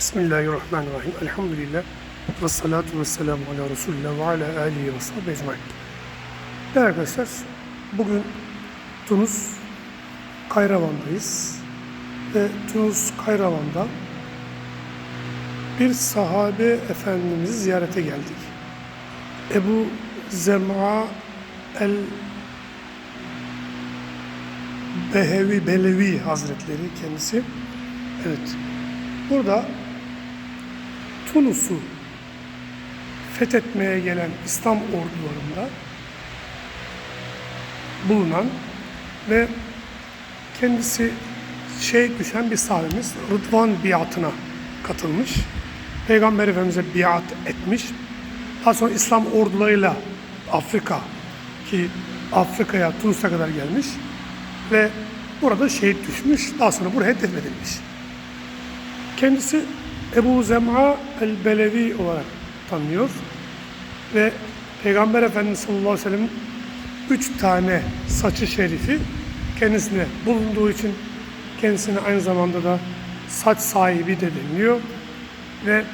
Bismillahirrahmanirrahim. Elhamdülillah. Ve salatu ve selamu ala Resulullah ve ala alihi ve sahibi ecmain. Değerli arkadaşlar, bugün Tunus Kayravan'dayız. Ve Tunus Kayravan'da bir sahabe efendimizi ziyarete geldik. Ebu Zem'a el Behevi Belevi Hazretleri kendisi. Evet. Burada Tunus'u fethetmeye gelen İslam ordularında bulunan ve kendisi şehit düşen bir sahabemiz Rıdvan biatına katılmış. Peygamber Efendimiz'e biat etmiş. Daha sonra İslam ordularıyla Afrika ki Afrika'ya Tunus'a kadar gelmiş ve burada şehit düşmüş. Daha sonra buraya defnedilmiş. Kendisi Ebu Zem'a el-Belevi olarak tanınıyor ve Peygamber Efendimiz sallallahu aleyhi ve sellem'in üç tane saçı şerifi kendisine bulunduğu için kendisine aynı zamanda da saç sahibi de deniliyor ve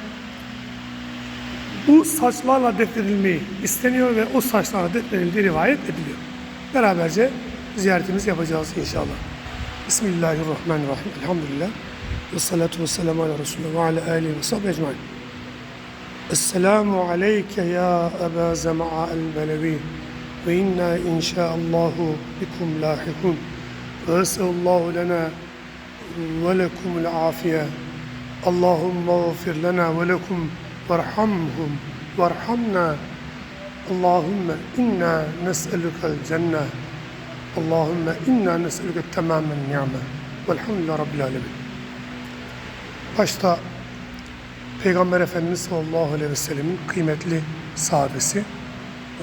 bu saçlarla defnedilmeyi isteniyor ve o saçlarla defnedildiği rivayet ediliyor. Beraberce ziyaretimizi yapacağız inşallah. Bismillahirrahmanirrahim. Elhamdülillah. Ve salatu ve selamu ala Resulullah ve ala alihi ve sahbihi ecmain. Esselamu aleyke ya Eba Zem'a el-Belevi ve inna inşaallahu bikum lahikun ve esallahu lana ve lekumul afiye Allahümme gfir lana ve lekum varhamhum varhamna. Allahümme inna nes'elukel cenne Allahümme inna nes'eluke tamamen ni'me velhamdülillah rabbil alemin başta Peygamber Efendimiz sallallahu aleyhi ve sellemin kıymetli sahabesi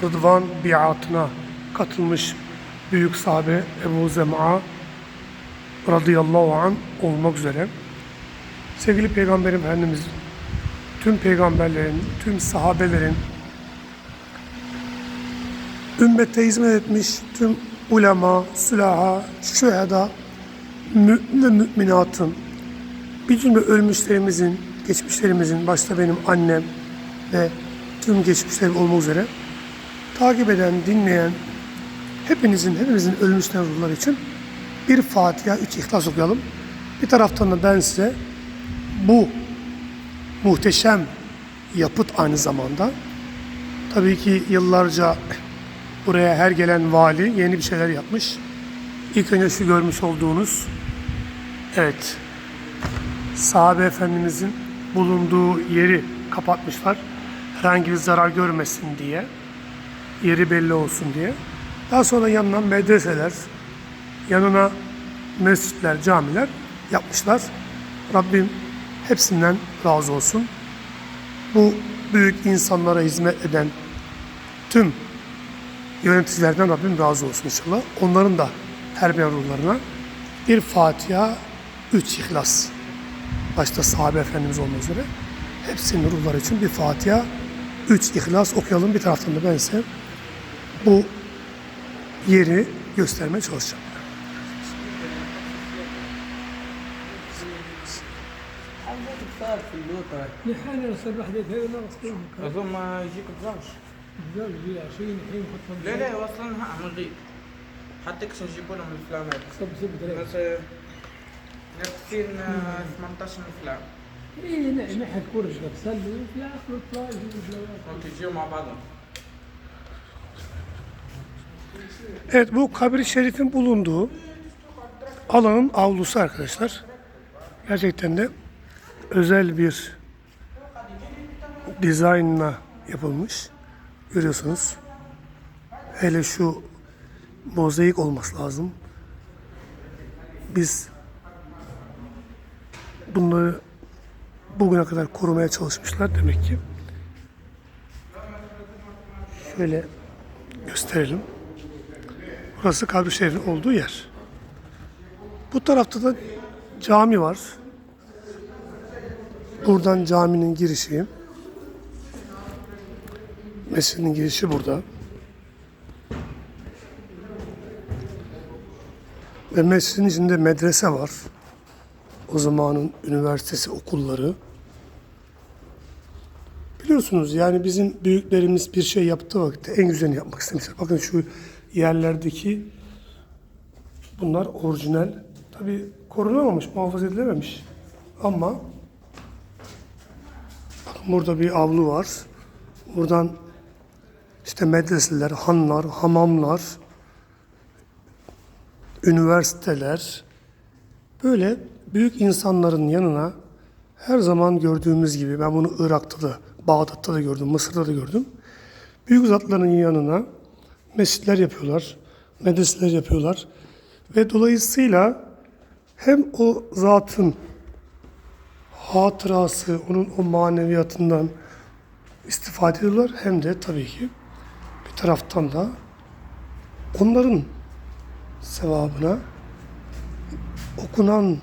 Rıdvan biatına katılmış büyük sahabe Ebu Zem'a radıyallahu an olmak üzere. Sevgili Peygamber Efendimiz tüm peygamberlerin, tüm sahabelerin ümmete hizmet etmiş tüm ulema, sülaha, şüheda, mümin ve müminatın cümle ölmüşlerimizin, geçmişlerimizin, başta benim annem ve tüm geçmişlerim olmak üzere takip eden, dinleyen hepinizin, hepimizin ölmüşlerin ruhları için bir Fatiha, üç İhlas okuyalım. Bir taraftan da ben size bu muhteşem yapıt aynı zamanda tabii ki yıllarca buraya her gelen vali yeni bir şeyler yapmış. İlk önce şu görmüş olduğunuz evet sahabe efendimizin bulunduğu yeri kapatmışlar. Herhangi bir zarar görmesin diye. Yeri belli olsun diye. Daha sonra yanına medreseler, yanına mescitler, camiler yapmışlar. Rabbim hepsinden razı olsun. Bu büyük insanlara hizmet eden tüm yöneticilerden Rabbim razı olsun inşallah. Onların da her bir ruhlarına bir Fatiha, üç İhlas başta sahabe efendimiz olmak üzere hepsinin ruhları için bir Fatiha, üç İhlas okuyalım. Bir taraftan da ben size bu yeri göstermeye çalışacağım. صار في اللوطة لحالي انا واحدة هاي لا اصلا اظن ما يجيك بزاش الزوج جي 20 الحين خطهم لا لا وصلنا من غير حتى كش نجيبوا لهم الفلامات صب صب دريك بس آه، ناقصين آه، 18 فلام اي لا ما حتكون رجلك سلي في اخر الطلاق ممكن يجيوا مع بعضهم Evet bu kabri şerifin bulunduğu alanın avlusu arkadaşlar. Gerçekten de özel bir dizaynla yapılmış. Görüyorsunuz. Hele şu mozaik olması lazım. Biz bunları bugüne kadar korumaya çalışmışlar demek ki. Şöyle gösterelim. Burası kabri şerifin olduğu yer. Bu tarafta da cami var. Buradan caminin girişi. Mescidin girişi burada. Ve mescidin içinde medrese var. O zamanın üniversitesi, okulları. Biliyorsunuz yani bizim büyüklerimiz bir şey yaptığı vakitte en güzelini yapmak istemişler. Bakın şu yerlerdeki bunlar orijinal. Tabi korunamamış, muhafaza edilememiş. Ama bakın burada bir avlu var. Buradan işte medreseler, hanlar, hamamlar, üniversiteler, böyle büyük insanların yanına her zaman gördüğümüz gibi ben bunu Irak'ta da, Bağdat'ta da gördüm, Mısır'da da gördüm. Büyük zatların yanına mescitler yapıyorlar, medreseler yapıyorlar ve dolayısıyla hem o zatın hatırası, onun o maneviyatından istifade ediyorlar hem de tabii ki bir taraftan da onların sevabına okunan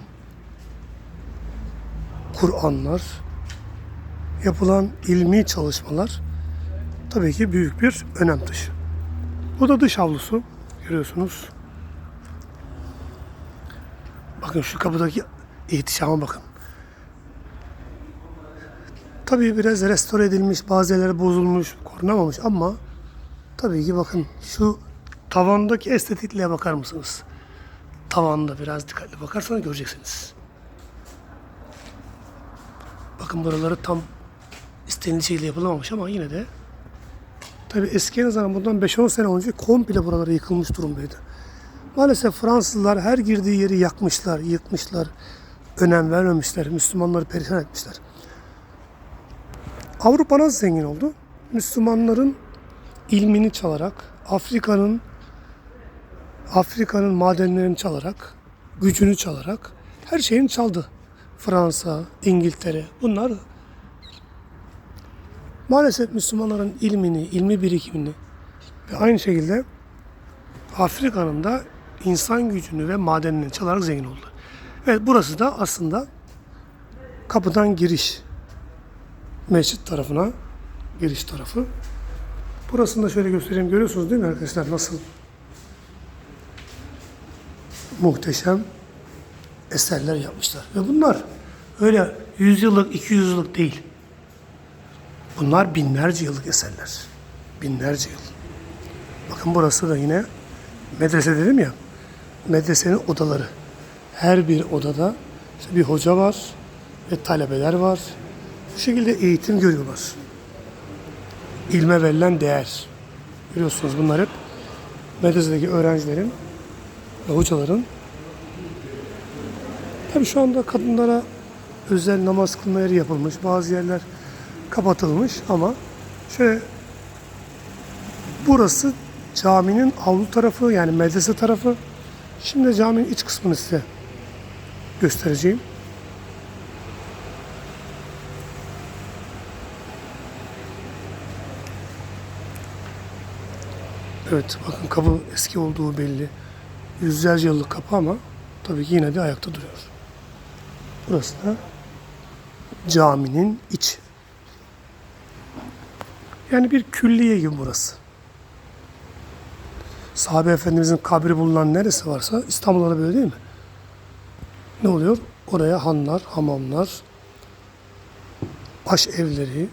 Kur'anlar, yapılan ilmi çalışmalar tabii ki büyük bir önem taşıyor. Bu da dış avlusu görüyorsunuz. Bakın şu kapıdaki ihtişama bakın. Tabii biraz restore edilmiş, bazı yerleri bozulmuş, korunamamış ama tabii ki bakın şu tavandaki estetikliğe bakar mısınız? Tavanda biraz dikkatli bakarsanız göreceksiniz. Bakın buraları tam istenildiği şekilde yapılamamış ama yine de tabi eskiye nazaran bundan 5-10 sene önce komple buraları yıkılmış durumdaydı. Maalesef Fransızlar her girdiği yeri yakmışlar, yıkmışlar, önem vermemişler, Müslümanları perişan etmişler. Avrupa nasıl zengin oldu? Müslümanların ilmini çalarak, Afrika'nın Afrika'nın madenlerini çalarak, gücünü çalarak her şeyini çaldı. Fransa, İngiltere bunlar maalesef Müslümanların ilmini, ilmi birikimini ve aynı şekilde Afrika'nın da insan gücünü ve madenini çalarak zengin oldular. Evet burası da aslında kapıdan giriş mescit tarafına giriş tarafı. Burasını da şöyle göstereyim. Görüyorsunuz değil mi arkadaşlar nasıl muhteşem eserler yapmışlar. Ve bunlar öyle 100 yıllık, 200 yıllık değil. Bunlar binlerce yıllık eserler. Binlerce yıl. Bakın burası da yine medrese dedim ya. Medresenin odaları. Her bir odada işte bir hoca var ve talebeler var. Bu şekilde eğitim görüyorlar. İlme verilen değer. Görüyorsunuz bunlar hep medresedeki öğrencilerin ve hocaların Tabii şu anda kadınlara özel namaz kılma yeri yapılmış. Bazı yerler kapatılmış ama şöyle burası caminin avlu tarafı yani medrese tarafı. Şimdi caminin iç kısmını size göstereceğim. Evet bakın kapı eski olduğu belli. Yüzlerce yıllık kapı ama tabii ki yine de ayakta duruyor. Burası da caminin içi. Yani bir külliye gibi burası. Sahabe Efendimizin kabri bulunan neresi varsa İstanbul'da da böyle değil mi? Ne oluyor? Oraya hanlar, hamamlar, baş evleri,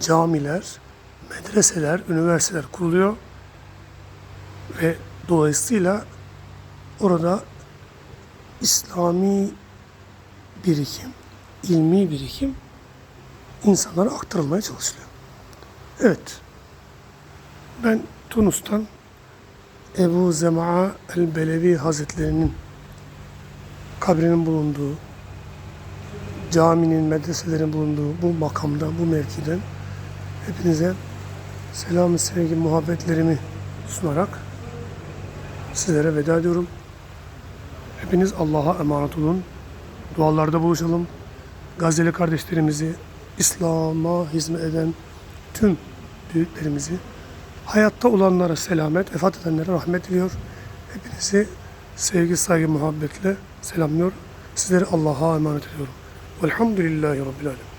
camiler, medreseler, üniversiteler kuruluyor ve dolayısıyla orada İslami birikim, ilmi birikim insanlara aktarılmaya çalışılıyor. Evet. Ben Tunus'tan Ebu Zema'a el-Belevi Hazretlerinin kabrinin bulunduğu, caminin, medreselerin bulunduğu bu makamda, bu mevkiden hepinize selam, sevgi, muhabbetlerimi sunarak sizlere veda ediyorum. Hepiniz Allah'a emanet olun. Dualarda buluşalım. Gazze'li kardeşlerimizi, İslam'a hizmet eden tüm büyüklerimizi, hayatta olanlara selamet, vefat edenlere rahmet diliyor. Hepinizi sevgi, saygı, muhabbetle selamlıyor. Sizleri Allah'a emanet ediyorum. Velhamdülillahi Rabbil Alemin.